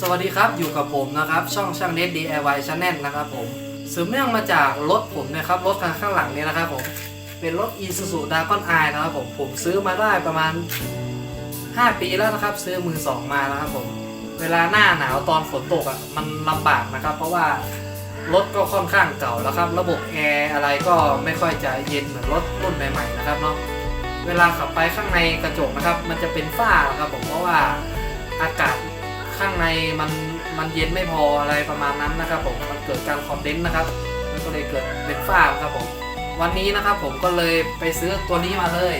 สวัสดีครับอยู่กับผมนะครับ ช่องช่างเน็ต DIY Channel นะครับผมสืบเนื่องมาจากรถผมนะครับรถคันข้างหลังเนี่ยนะครับผมเป็นรถ Isuzu Dragon Eye นะครับผมผมซื้อมาได้ประมาณ 5 ปีแล้วนะครับ ซื้อมือสองมานะครับผมเวลาหน้าหนาวตอนฝนตกอะมันลำบากนะครับ เพราะว่ารถก็ค่อนข้างเก่าแล้วครับ ระบบแอร์อะไรก็ไม่ค่อยจะเย็นเหมือนรถรุ่นใหม่ๆนะครับเนาะเวลาขับไปข้างในกระจกนะครับ มันจะเป็นฝ้านะครับผมเพราะว่า ในมันมันเย็นไม่พออะไรประมาณนั้นนะครับผมมันเกิดการคอนเดนส์นะครับมันก็เลยเกิดเป็นฝ้าครับผมวันนี้นะครับผมก็เลยไปซื้อตัวนี้มาเลย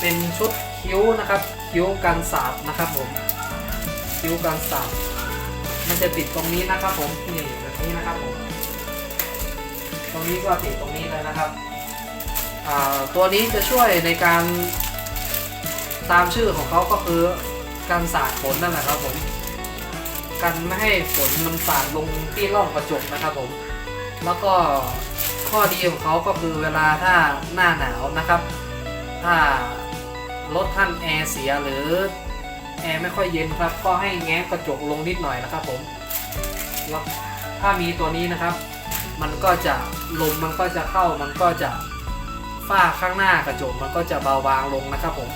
เป็นชุดคิ้วนะครับคิ้วกันสาบนะครับผมคิ้วกันสาบมันจะติดตรงนี้นะครับผมนี่แบบนี้นะครับผมตรงนี้ก็ติดตรงนี้เลยนะครับตัวนี้จะช่วยในการตามชื่อของเขาก็คือการสาดฝนนั่นแหละครับผม กันไม่ให้ฝนมันสาดลงที่ร่องกระจกนะครับผม แล้วก็ข้อดีของเขาก็คือเวลาถ้าหน้าหนาวนะครับ ถ้ารถท่านแอร์เสียหรือแอร์ไม่ค่อยเย็นครับ ก็ให้แง้มกระจกลงนิดหน่อยนะครับผมแล้วถ้ามีตัวนี้นะครับ มันก็จะลมมันก็จะเข้ามันก็จะฝ้าข้างหน้ากระจกมันก็จะเบาบางลงนะครับผม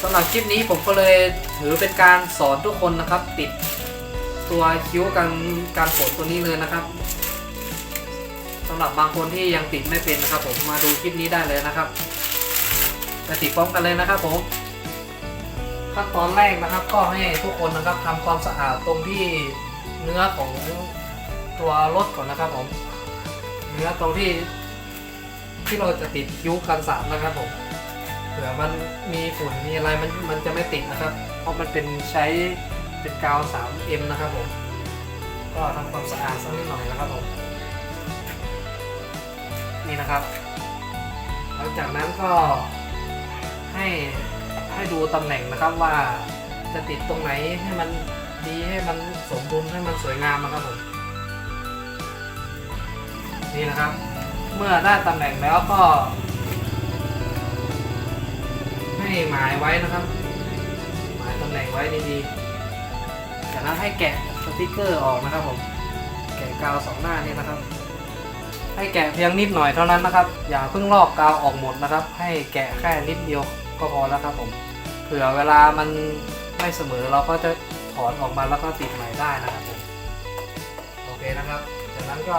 สำหรับคลิปนี้ผมก็เลยถือเป็นการสอนทุกคนนะครับ ติด ตัวคิ้วกันการฝนตัวนี้เลยนะครับสำหรับบางคนที่ยังติดไม่เป็นนะครับ ผมมาดูคลิปนี้ได้เลยนะครับไปติดพร้อมกันเลยนะครับผมขั้นตอนแรกนะครับ ก็ให้ทุกคนนะครับทำความสะอาดตรงที่เนื้อของตัวรถก่อนนะครับ ผม เนื้อตรงที่ที่เราจะติดคิ้วกันสาดนะครับผมเผื่อมันมีฝุ่นมีอะไรมันมันจะไม่ติดนะครับ เพราะมันเป็นใช้ เป็นกาว 3M นะครับผม ก็ทำความสะอาดสักนิดหน่อยนะครับผม นี่นะครับ หลังจากนั้นก็ให้ให้ดูตำแหน่งนะครับว่าจะติดตรงไหนให้มันดีให้มันสมดุลให้มันสวยงามนะครับผม นี่นะครับ เมื่อได้ตำแหน่งแล้วก็ ให้หมายไว้นะครับ หมายตำแหน่งไว้ดีๆ จากนั้นให้แกะสติกเกอร์ออกนะครับผม แกะกาวสองหน้านี่นะครับ ให้แกะเพียงนิดหน่อยเท่านั้นนะครับ อย่าเพิ่งลอกกาวออกหมดนะครับ ให้แกะแค่นิดเดียวก็พอแล้วครับผม เผื่อเวลามันไม่เสมอเราก็จะถอนออกมาแล้วก็ติดใหม่ได้นะครับผมโอเคนะครับ จากนั้นก็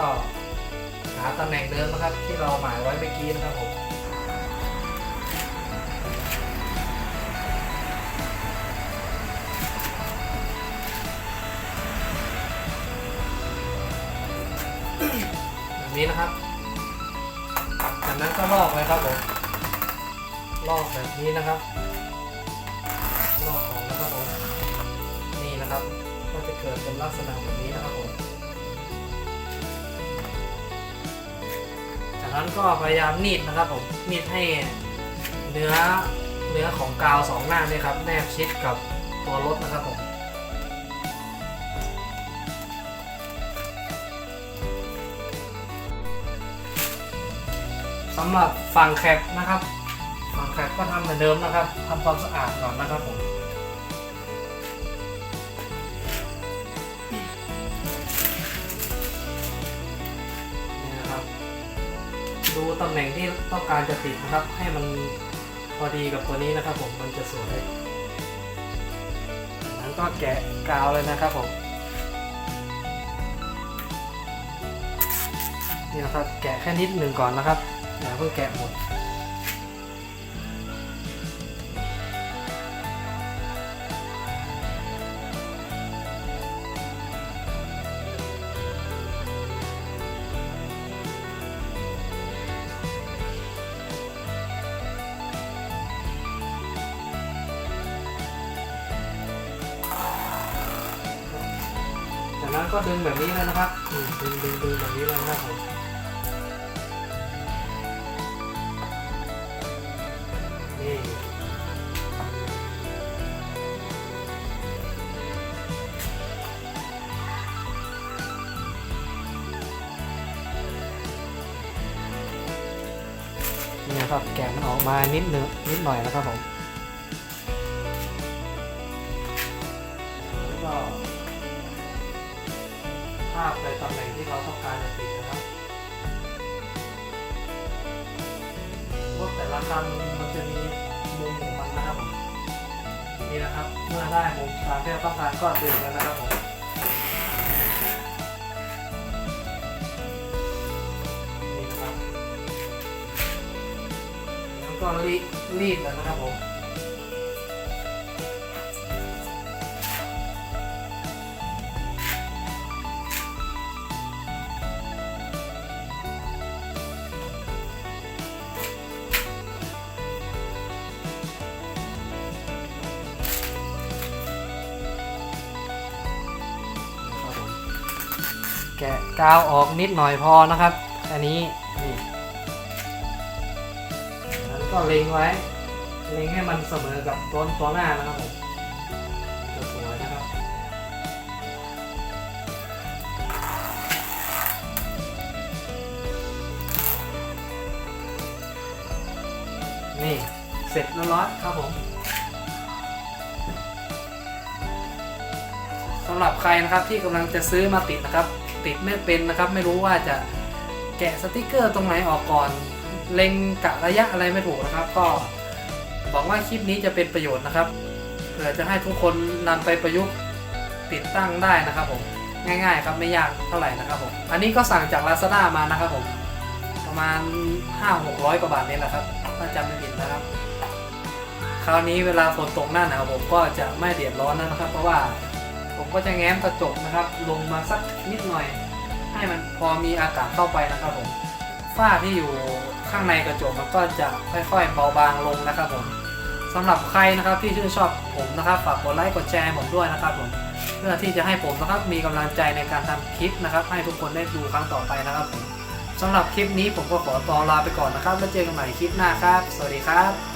หาตำแหน่งเดิมนะครับ ที่เราหมายไว้เมื่อกี้นะครับผม แบบนี้นะครับ จากนั้นก็ลอกเลยครับผม ลอกแบบนี้นะครับ ลอกออกนะครับผม นี่นะครับ ก็จะเกิดเป็นลักษณะแบบนี้นะครับผม จากนั้นก็พยายามนีดนะครับผม นีดให้เนื้อเนื้อของกาวสองหน้าเนี่ยครับ แนบชิดกับตัวรถนะครับผม สำหรับฝั่งแคปนะครับ ฝั่งแคปก็ทำเหมือนเดิมนะครับทำความสะอาดก่อนนะครับผมนี่นะครับ ดูตำแหน่งที่ต้องการจะติดนะครับ ให้มันพอดีกับตัวนี้นะครับ ผมมันจะสวยจากนั้นก็แกะกาวเลยนะครับผมนี่นะครับแกะแค่นิดหนึ่งก่อนนะครับ อย่าเพิ่งแกะหมดจากนั้นก็ดึงแบบนี้เลยนะครับดึงดึงดึงแบบนี้เลยนะครับผม นี่นะครับแกะมันออกมานิดนึงนิดหน่อยนะครับผมแล้วภาพในตำแหน่งที่เขาต้องการจะติด ละครั้งมันจะมีมุมของมันนะครับผมนี่นะครับ เมื่อได้มุมตามที่ต้องการก็ดึงแล้วนะครับผมนี่นะครับแล้วก็รีดรีดนะครับผม แกะกาวออกนิดหน่อยพอนะครับ อันนี้นี่แล้วก็เล็งไว้ เล็งให้มันเสมอกับตัวตัวหน้านะครับผมจะสวยนะครับนี่เสร็จแล้วร้อยครับผมสำหรับใครนะครับที่กำลังจะซื้อมาติดนะครับ ติดไม่เป็นนะครับ ไม่รู้ว่าจะแกะสติกเกอร์ตรงไหนออกก่อน เล็งกะระยะอะไรไม่ถูกนะครับ ก็หวังว่าคลิปนี้จะเป็นประโยชน์นะครับเผื่อจะให้ทุกคนนำไปประยุกต์ติดตั้งได้นะครับผมง่ายๆครับไม่ยากเท่าไหร่นะครับผมอันนี้ก็สั่งจาก Lazada มานะครับผมประมาณ 5-600 กว่าบาทนี่แหละครับถ้าจำไม่ผิดนะครับ คราวนี้เวลาฝนตกหน้าหนาวผมก็จะไม่เดือดร้อนนะครับ เพราะว่า ผมก็จะแง้มกระจกนะครับ ลงมาสักนิดหน่อย ให้มันพอมีอากาศเข้าไปนะครับผมฝ้าที่อยู่ข้างในกระจกมันก็จะค่อยๆเบาบางลงนะครับผมสำหรับใครนะครับที่ชื่นชอบผมนะครับฝากกดไลค์กดแชร์ผมด้วยนะครับผมเพื่อที่จะให้ผมนะครับมีกำลังใจในการทำคลิปนะครับ ให้ทุกคนได้ดูครั้งต่อไปนะครับผมสำหรับคลิปนี้ผมก็ขอตัวลาไปก่อนนะครับ แล้วเจอกันใหม่คลิปหน้าครับ สวัสดีครับ